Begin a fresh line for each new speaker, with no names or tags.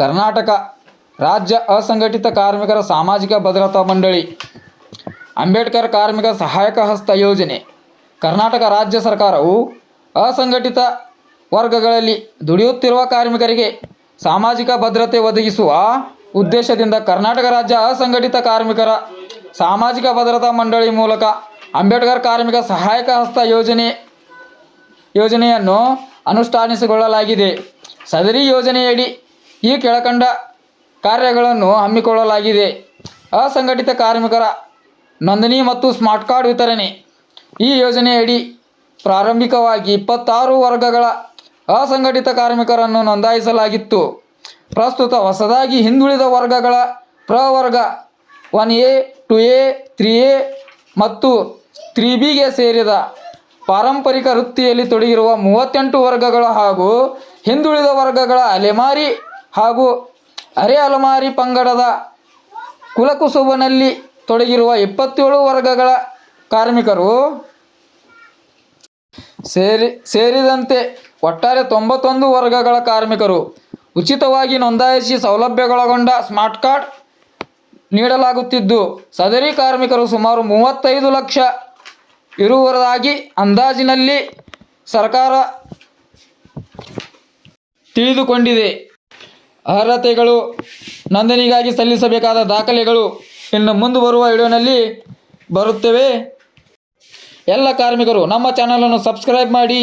ಕರ್ನಾಟಕ ರಾಜ್ಯ ಅಸಂಘಟಿತ ಕಾರ್ಮಿಕರ ಸಾಮಾಜಿಕ ಭದ್ರತಾ ಮಂಡಳಿ, ಅಂಬೇಡ್ಕರ್ ಕಾರ್ಮಿಕ ಸಹಾಯಕ ಹಸ್ತ ಯೋಜನೆ. ಕರ್ನಾಟಕ ರಾಜ್ಯ ಸರ್ಕಾರವು ಅಸಂಘಟಿತ ವರ್ಗಗಳಲ್ಲಿ ದುಡಿಯುತ್ತಿರುವ ಕಾರ್ಮಿಕರಿಗೆ ಸಾಮಾಜಿಕ ಭದ್ರತೆ ಒದಗಿಸುವ ಉದ್ದೇಶದಿಂದ ಕರ್ನಾಟಕ ರಾಜ್ಯ ಅಸಂಘಟಿತ ಕಾರ್ಮಿಕರ ಸಾಮಾಜಿಕ ಭದ್ರತಾ ಮಂಡಳಿ ಮೂಲಕ ಅಂಬೇಡ್ಕರ್ ಕಾರ್ಮಿಕ ಸಹಾಯಕ ಹಸ್ತ ಯೋಜನೆ, ಯೋಜನೆಯನ್ನು ಅನುಷ್ಠಾನಿಸಿಕೊಳ್ಳಲಾಗಿದೆ. ಸದರಿ ಯೋಜನೆಯಡಿ ಈ ಕೆಳಕಂಡ ಕಾರ್ಯಗಳನ್ನು ಹಮ್ಮಿಕೊಳ್ಳಲಾಗಿದೆ. ಅಸಂಘಟಿತ ಕಾರ್ಮಿಕರ ನೋಂದಣಿ ಮತ್ತು ಸ್ಮಾರ್ಟ್ ಕಾರ್ಡ್ ವಿತರಣೆ. ಈ ಯೋಜನೆಯಡಿ ಪ್ರಾರಂಭಿಕವಾಗಿ ಇಪ್ಪತ್ತಾರು ವರ್ಗಗಳ ಅಸಂಘಟಿತ ಕಾರ್ಮಿಕರನ್ನು ನೋಂದಾಯಿಸಲಾಗಿತ್ತು. ಪ್ರಸ್ತುತ ಹೊಸದಾಗಿ ಹಿಂದುಳಿದ ವರ್ಗಗಳ ಪ್ರವರ್ಗ one A, two A, three A ಮತ್ತು ತ್ರೀ ಬಿಗೆ ಸೇರಿದ ಪಾರಂಪರಿಕ ವೃತ್ತಿಯಲ್ಲಿ ತೊಡಗಿರುವ ಮೂವತ್ತೆಂಟು ವರ್ಗಗಳ ಹಾಗೂ ಹಿಂದುಳಿದ ವರ್ಗಗಳ ಅಲೆಮಾರಿ ಹಾಗೂ ಅರೆ ಅಲಮಾರಿ ಪಂಗಡದ ಕುಲಕುಸುಬನಲ್ಲಿ ತೊಡಗಿರುವ ಇಪ್ಪತ್ತೇಳು ವರ್ಗಗಳ ಕಾರ್ಮಿಕರು ಸೇರಿ, ಸೇರಿದಂತೆ ಒಟ್ಟಾರೆ ತೊಂಬತ್ತೊಂದು ವರ್ಗಗಳ ಕಾರ್ಮಿಕರು ಉಚಿತವಾಗಿ ನೋಂದಾಯಿಸಿ ಸೌಲಭ್ಯಗೊಳಗೊಂಡ ಸ್ಮಾರ್ಟ್ ಕಾರ್ಡ್ ನೀಡಲಾಗುತ್ತಿದ್ದು, ಸದರಿ ಕಾರ್ಮಿಕರು ಸುಮಾರು ಮೂವತ್ತೈದು ಲಕ್ಷ ಇರುವುದಾಗಿ ಅಂದಾಜಿನಲ್ಲಿ ಸರ್ಕಾರ ತಿಳಿದುಕೊಂಡಿದೆ. ಅರ್ಹತೆಗಳು ನೋಂದಣಿಗಾಗಿ ಸಲ್ಲಿಸಬೇಕಾದ ದಾಖಲೆಗಳು ಇನ್ನು ಮುಂದೆ ಬರುವ ವಿಡಿಯೋನಲ್ಲಿ ಬರುತ್ತವೆ. ಎಲ್ಲ ಕಾರ್ಮಿಕರು ನಮ್ಮ ಚಾನಲನ್ನು ಸಬ್ಸ್ಕ್ರೈಬ್ ಮಾಡಿ.